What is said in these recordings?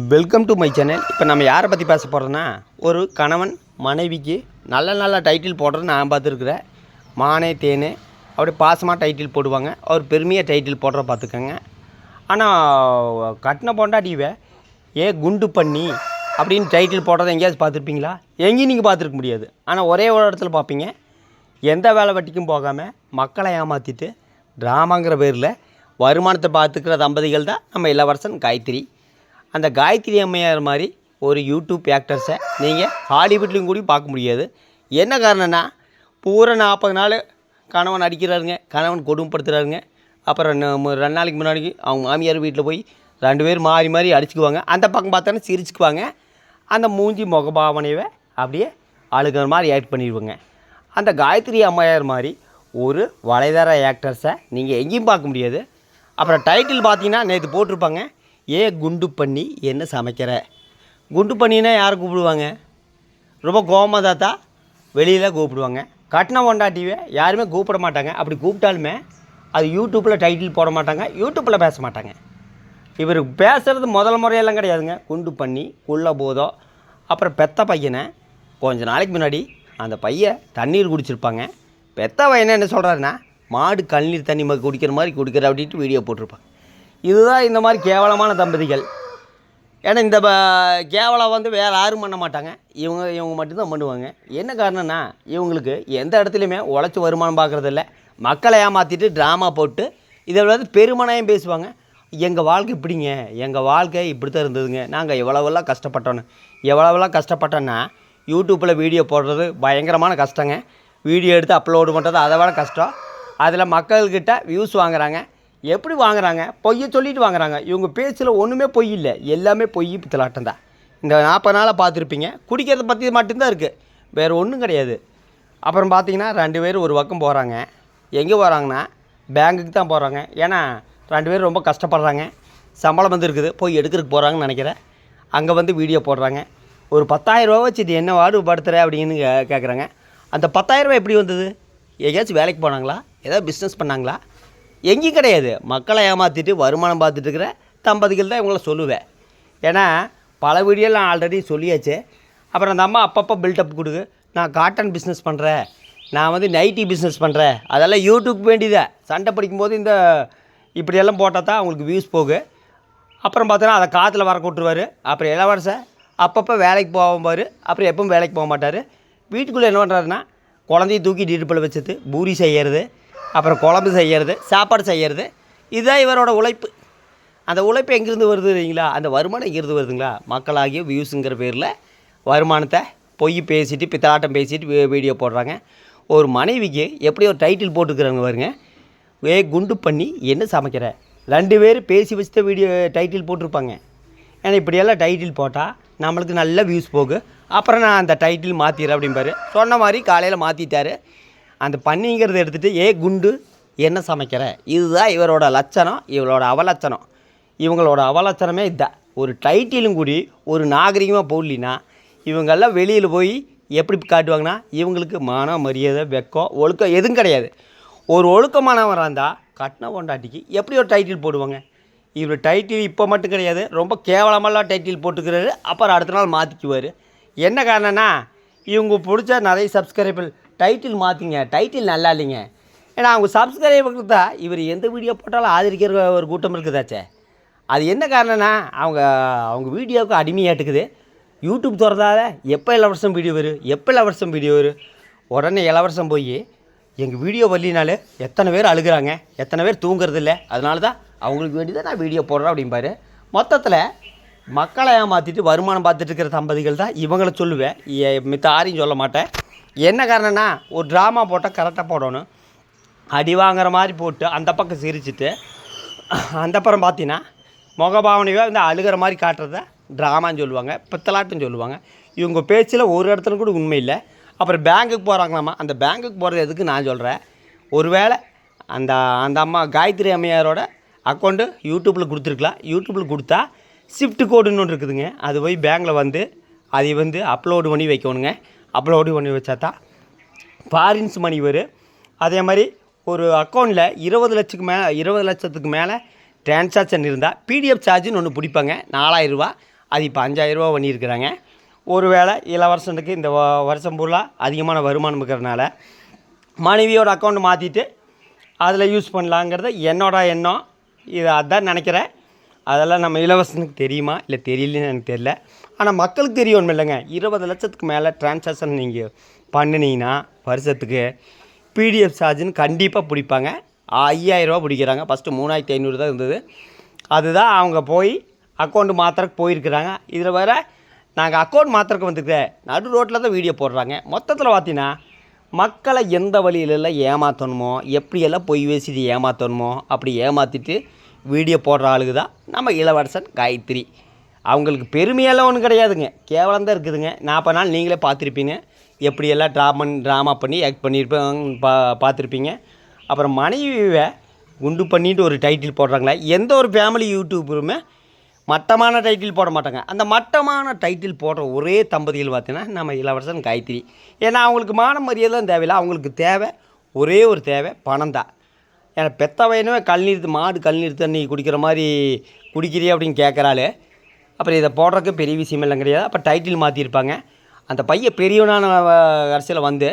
Welcome to my channel இப்போ நம்ம யாரை பற்றி பேச போகிறோன்னா ஒரு கணவன் மனைவிக்கு நல்ல நல்ல டைட்டில் போடுறது நான் பார்த்துருக்குறேன். மானே தேனே. அப்படி பாசமாக டைட்டில் போடுவாங்க. அவர் பெருமையாக டைட்டில் போடுற பார்த்துக்கோங்க. ஆனால் கட்டின பொண்டாட்டிவை ஏ குண்டு பண்ணி அப்படின்னு டைட்டில் போடுறத எங்கேயாவது பார்த்துருப்பீங்களா? எங்கேயும் நீங்கள் பார்த்துருக்க முடியாது. ஆனால் ஒரே ஒரு இடத்துல பார்ப்பீங்க. எந்த வேலை வட்டிக்கும் போகாமல் மக்களை ஏமாற்றிட்டு ட்ராமாங்கிற பேரில் வருமானத்தை பார்த்துக்கிற தம்பதிகள் தான் நம்ம இளவரசன் காயத்ரி. அந்த காயத்ரி அம்மையார் மாதிரி ஒரு யூடியூப் ஆக்டர்ஸை நீங்கள் ஹாலிவுட்லேயும் கூட பார்க்க முடியாது. என்ன காரணம்னா பூரா நாற்பது நாள் கணவன் அடிக்கிறாருங்க கணவன் கொடுமைப்படுத்துகிறாருங்க அப்புறம் ரெண்டு ரெண்டு நாளைக்கு முன்னாடி அவங்க மாமியார் வீட்டில் போய் ரெண்டு பேர் மாறி மாறி அடிச்சுக்குவாங்க. அந்த பக்கம் பார்த்தோன்னா சிரிச்சுக்குவாங்க. அந்த மூஞ்சி முகபாவனையை அப்படியே அழுகிற மாதிரி ஆக்ட் பண்ணிடுவாங்க. அந்த காயத்ரி அம்மையார் மாதிரி ஒரு வலைதள ஆக்டர்ஸை நீங்கள் எங்கேயும் பார்க்க முடியாது. அப்புறம் டைட்டில் பார்த்தீங்கன்னா நேற்று போட்டிருப்பாங்க. ஏ குண்டு பண்ணி என்ன சமைக்கிற? குண்டு பண்ணினா யார் கூப்பிடுவாங்க? ரொம்ப கோமதா தாத்தா வெளியில் கூப்பிடுவாங்க. கட்டின பொண்டாட்டிவை யாருமே கூப்பிட மாட்டாங்க. அப்படி கூப்பிட்டாலுமே அது யூடியூப்பில் டைட்டில் போட மாட்டாங்க யூடியூப்பில் பேச மாட்டாங்க. இவர் பேசுகிறது முதல் முறையெல்லாம் கிடையாதுங்க. குண்டு பண்ணி குள்ள போதோ அப்புறம் பெத்த பையனை கொஞ்ச நாளைக்கு முன்னாடி அந்த பையன் தண்ணீர் குடிச்சிருப்பாங்க. பெத்த பையனை என்ன சொல்கிறாருன்னா மாடு கண்ணீர் தண்ணி குடிக்கிற மாதிரி குடிக்கிற அப்படின்ட்டு வீடியோ போட்டிருப்பாங்க. இதுதான் இந்த மாதிரி கேவலமான தம்பதிகள். ஏன்னா இந்த கேவலம் வந்து வேறு யாரும் பண்ண மாட்டாங்க. இவங்க இவங்க மட்டும்தான் பண்ணுவாங்க. என்ன காரணம்னா இவங்களுக்கு எந்த இடத்துலையுமே உழைச்சி வருமானம் பார்க்குறதில்ல மக்களை ஏமாற்றிட்டு ட்ராமா போட்டு இதில் வந்து பெருமனையும் பேசுவாங்க. எங்கள் வாழ்க்கை இப்படிங்க. எங்கள் வாழ்க்கை இப்படி தான் இருந்ததுங்க. நாங்கள் எவ்வளவெல்லாம் கஷ்டப்பட்டோன்னு எவ்வளவெல்லாம் கஷ்டப்பட்டோன்னா யூடியூப்பில் வீடியோ போடுறது பயங்கரமான கஷ்டங்க. வீடியோ எடுத்து அப்லோடு பண்ணுறது அதை விட கஷ்டம். அதில் மக்கள்கிட்ட வியூஸ் வாங்குறாங்க. எப்படி வாங்குறாங்க? பொய்யை சொல்லிட்டு வாங்குறாங்க. இவங்க பேச்சில் ஒன்றுமே பொய் இல்லை. எல்லாமே பொய் பித்தலாட்டம் தான். இந்த நாற்பது நாளாக பார்த்துருப்பீங்க. குடிக்கிறத பற்றி மட்டும்தான் இருக்குது வேறு ஒன்றும் கிடையாது. அப்புறம் பார்த்தீங்கன்னா ரெண்டு பேரும் ஒரு பக்கம் போகிறாங்க எங்கே போகிறாங்கன்னா பேங்குக்கு தான் போகிறாங்க ஏன்னா ரெண்டு பேரும் ரொம்ப கஷ்டப்படுறாங்க. சம்பளம் வந்து இருக்குது. போய் எடுக்கிறதுக்கு போகிறாங்கன்னு நினைக்கிறேன். அங்கே வந்து வீடியோ போடுறாங்க. ஒரு பத்தாயிரம் வச்சு இது என்ன வாடு படுத்துற? அப்படின்னு கே- கேட்குறாங்க அந்த பத்தாயிரம் எப்படி வந்தது? எங்கேயாச்சும் வேலைக்கு போனாங்களா? ஏதாவது பிஸ்னஸ் பண்ணாங்களா? எங்கேயும் கிடையாது. மக்களை ஏமாற்றிட்டு வருமானம் பார்த்துட்டு இருக்கிற தம்பதிகள் தான் இவங்கள சொல்லுவேன். ஏன்னா பல வீடியோ நான் ஆல்ரெடி சொல்லியாச்சு. அப்புறம் அந்த அம்மா அப்பப்போ பில்டப் கொடுக்கு. நான் காட்டன் பிஸ்னஸ் பண்ணுறேன் நான் வந்து நைட்டி பிஸ்னஸ் பண்ணுறேன் அதெல்லாம் யூடியூப் வேண்டியதே? சண்டை பிடிக்கும்போது இந்த இப்படியெல்லாம் போட்டால் தான் அவங்களுக்கு வியூஸ் போகு. அப்புறம் பார்த்தோன்னா அதை காற்றுல வர கூட்டுருவார் அப்புறம் இளவரசன் அப்பப்போ வேலைக்கு போவார். அப்புறம் எப்பவும் வேலைக்கு போக மாட்டார். வீட்டுக்குள்ளே என்ன பண்ணுறாருன்னா குழந்தைய தூக்கி இடுப்பில் வச்சுட்டு பூரி செய்கிறது அப்புறம் குழம்பு செய்கிறது சாப்பாடு செய்கிறது இதுதான் இவரோட உழைப்பு. அந்த உழைப்பு எங்கேருந்து வருது இல்லைங்களா அந்த வருமானம் எங்கேருந்து வருதுங்களா? மக்களாகிய வியூஸுங்கிற பேரில் வருமானத்தை பொய் பேசிட்டு பித்தலாட்டம் பேசிட்டு வீடியோ போடுறாங்க. ஒரு மனைவிக்கு எப்படி ஒரு டைட்டில் போட்டுக்கிறாங்க பாருங்க. ஏ குண்டு பண்ணி என்ன சமைக்கிற? ரெண்டு பேர் பேசி வச்சுட்டு வீடியோ டைட்டில் போட்டிருப்பாங்க. ஏன்னா இப்படியெல்லாம் டைட்டில் போட்டால் நம்மளுக்கு நல்ல வியூஸ் போகும் அப்புறம் நான் அந்த டைட்டில் மாற்றிடுறேன் அப்படிம்பாரு. சொன்ன மாதிரி காலையில் மாற்றிட்டாரு அந்த பன்னிங்கிறத எடுத்துகிட்டு ஏ குண்டு என்ன சமைக்கிற? இதுதான் இவரோட லட்சணம் இவரோட அவலட்சணம். இவங்களோட அவலட்சணமே இதுதான் ஒரு டைட்டிலும் கூடி ஒரு நாகரிகமாக போடலினா இவங்கெல்லாம் வெளியில் போய் எப்படி காட்டுவாங்கன்னா இவங்களுக்கு மான மரியாதை வெக்கம் ஒழுக்கம் எதுவும் கிடையாது. ஒரு ஒழுக்கமானவராக இருந்தால் கட்டின பொண்டாட்டிக்கு எப்படி ஒரு டைட்டில் போடுவாங்க? இவர் டைட்டில் இப்போ மட்டும் கிடையாது ரொம்ப கேவலமெல்லாம் டைட்டில் போட்டுக்கிறாரு அப்புறம் அடுத்த நாள் மாற்றிக்குவார் என்ன காரணம்னா இவங்க பிடிச்ச நிறைய சப்ஸ்கிரைபர் டைட்டில் மாற்றிங்க டைட்டில் நல்லா இல்லைங்க ஏன்னா அவங்க சப்ஸ்கிரைபருக்கு தான் இவர் எந்த வீடியோ போட்டாலும் ஆதரிக்கிற ஒரு கூட்டம் இருக்குதாச்சே. அது என்ன காரணம்னா அவங்க அவங்க வீடியோவுக்கு அடிமையாட்டுக்குது. யூடியூப் திறந்தாத எப்போ இலவசம் வீடியோ வரும்? எப்போ இலவசம் வீடியோ வரும்? உடனே இளவரசம் போய் எங்கள் வீடியோ வரலினாலே எத்தனை பேர் அழுகுறாங்க? எத்தனை பேர் தூங்குறது இல்லை அதனால தான் அவங்களுக்கு வேண்டி தான் நான் வீடியோ போடுறேன் அப்படிம்பாரு. மொத்தத்தில் மக்களை ஏமாற்றிட்டு வருமானம் பார்த்துட்டு இருக்கிற தம்பதிகள் தான் இவங்கள சொல்லுவேன். மித்த யாரையும் சொல்ல மாட்டேன். என்ன காரணம்னா ஒரு ட்ராமா போட்டால் கரெக்டாக போடணும். அடி வாங்குற மாதிரி போட்டு அந்த பக்கம் சிரிச்சிட்டு அந்த அப்புறம் பார்த்தீங்கன்னா முகபாவனையாக வந்து அழுகிற மாதிரி காட்டுறத ட்ராமான்னு சொல்லுவாங்க பித்தலாட்டுன்னு சொல்லுவாங்க. இவங்க பேச்சில் ஒரு இடத்துல கூட உண்மை இல்லை. அப்புறம் பேங்க்குக்கு போகிறாங்களாமா அந்த பேங்க்குக்கு போகிறது எதுக்கு நான் சொல்கிறேன் ஒருவேளை அந்த அந்த அம்மா காயத்ரி அம்மையாரோட அக்கௌண்ட்டு யூடியூப்பில் கொடுத்துருக்கலாம். யூடியூப்பில் கொடுத்தா ஷிஃப்ட் கோடுன்னு ஒன்று இருக்குதுங்க. அது போய் பேங்கில் வந்து அதை வந்து அப்லோடு பண்ணி வைக்கணுங்க. அப்லோடு பண்ணி வச்சா தான் ஃபாரின்ஸ் மணி வரும் அதே மாதிரி ஒரு அக்கௌண்ட்டில் இருபது லட்சத்துக்கு மேலே இருபது லட்சத்துக்கு மேலே டிரான்சாக்ஷன் இருந்தால் பிடிஎஃப் சார்ஜுன்னு ஒன்று பிடிப்பாங்க. நாலாயிரரூவா அது இப்போ அஞ்சாயிரரூவா பண்ணியிருக்கிறாங்க. ஒருவேளை இளவரசனுக்கு இந்த வருஷம் பூரா அதிகமான வருமானம் இருக்கிறனால மனைவியோட அக்கௌண்ட் மாற்றிட்டு அதில் யூஸ் பண்ணலாங்கிறது என்னோட எண்ணம். இது அதான் நினைக்கிறேன். அதெல்லாம் நம்ம இளவரசனுக்கு தெரியுமா? இல்லை தெரியலன்னு எனக்கு தெரியல. ஆனால் மக்களுக்கு தெரியணும் இல்லைங்க. இருபது லட்சத்துக்கு மேலே டிரான்சாக்ஷன் நீங்கள் பண்ணினீங்கன்னா வருஷத்துக்கு பிடிஎஃப் சார்ஜுன்னு கண்டிப்பாக பிடிப்பாங்க. ஐயாயிரரூபா பிடிக்கிறாங்க. ஃபஸ்ட்டு மூணாயிரத்தி ஐநூறு தான் இருந்தது. அதுதான் அவங்க போய் அக்கௌண்ட் மாத்திரக்கு போயிருக்கிறாங்க. இதில் வேறு நாங்கள் அக்கௌண்ட் மாத்திரக்கு வந்துருக்கேன் நடு ரோட்டில் தான் வீடியோ போடுறாங்க. மொத்தத்தில் பார்த்தீங்கன்னா மக்களை எந்த வழியிலெல்லாம் ஏமாற்றணுமோ எப்படியெல்லாம் பொய் பேசிட்டு ஏமாற்றணுமோ அப்படி ஏமாற்றிட்டு வீடியோ போடுற ஆளுங்க தான் நம்ம இளவரசன் காயத்ரி. அவங்களுக்கு பெருமையெல்லாம் ஒன்றும் கிடையாதுங்க. கேவலம் தான் இருக்குதுங்க. நாற்பது நாள் நீங்களே பார்த்துருப்பீங்க. எப்படியெல்லாம் ட்ராமன் ட்ராமா பண்ணி ஆக்ட் பண்ணியிருப்பாங்க பா பார்த்துருப்பீங்க. அப்புறம் மனைவியை குண்டு பண்ணிட்டு ஒரு டைட்டில் போடுறாங்களே. எந்த ஒரு ஃபேமிலி யூடியூபருமே மட்டமான டைட்டில் போட மாட்டாங்க. அந்த மட்டமான டைட்டில் போடுற ஒரே தம்பதிகள் பார்த்தீங்கன்னா நம்ம இளவரசன் காயத்ரி. ஏன்னா அவங்களுக்கு மான மரியாதைலாம் தேவையில்லை. அவங்களுக்கு தேவை ஒரே ஒரு தேவை பணம் தான். ஏன்னா பெத்த பையனுமே கல் மாடு கல் தண்ணி குடிக்கிற மாதிரி குடிக்கிறீ அப்படின்னு கேட்குறாளே அப்புறம் இதை போடுறதுக்கு பெரிய விஷயம் எல்லாம் கிடையாது. அப்போ டைட்டில் மாற்றிருப்பாங்க அந்த பையன் பெரியவனான அரசியல் வந்து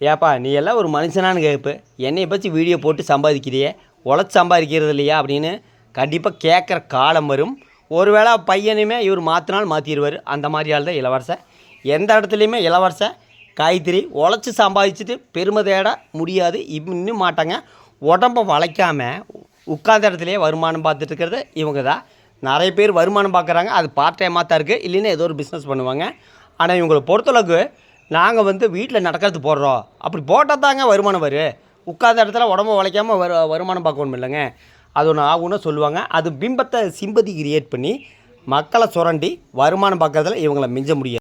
ஏப்பா நீ எல்லாம் ஒரு மனுஷனானு கேட்பு என்னை பற்றி வீடியோ போட்டு சம்பாதிக்கிறியே? உழைச்சி சம்பாதிக்கிறது இல்லையா? அப்படின்னு கண்டிப்பாக கேட்குற காலம் வரும். ஒருவேளை பையனையுமே இவர் மாற்றினால் மாற்றிடுவார் அந்த மாதிரி ஆள் தான் இளவரசன் எந்த இடத்துலையுமே இளவரசன் காய்கறி உழைச்சி சம்பாதிச்சுட்டு பெருமை தேட முடியாது இன்னும் மாட்டாங்க. உடம்ப வளைக்காமல் உட்கார்ந்த இடத்துலையே வருமானம் பார்த்துட்டு இருக்கிறது இவங்க தான் நிறைய பேர் வருமானம் பார்க்குறாங்க. அது பார்ட் டைமாக தான் இருக்குது இல்லைன்னா ஏதோ ஒரு பிஸ்னஸ் பண்ணுவாங்க. ஆனால் இவங்களை பொறுத்தளவுக்கு நாங்கள் வந்து வீட்டில் நடக்கிறது போடுறோம். அப்படி போட்டால் தாங்க வருமானம் வரும் உட்காந்த இடத்துல உடம்பு உழைக்காமல் வரு வருமானம் பார்க்கணும் இல்லைங்க. அது ஒன்று ஆகும்னு சொல்லுவாங்க. அது பிம்பத்தை சிம்பதி கிரியேட் பண்ணி மக்களை சுரண்டி வருமானம் பார்க்கறதுல இவங்களை மிஞ்ச முடியாது.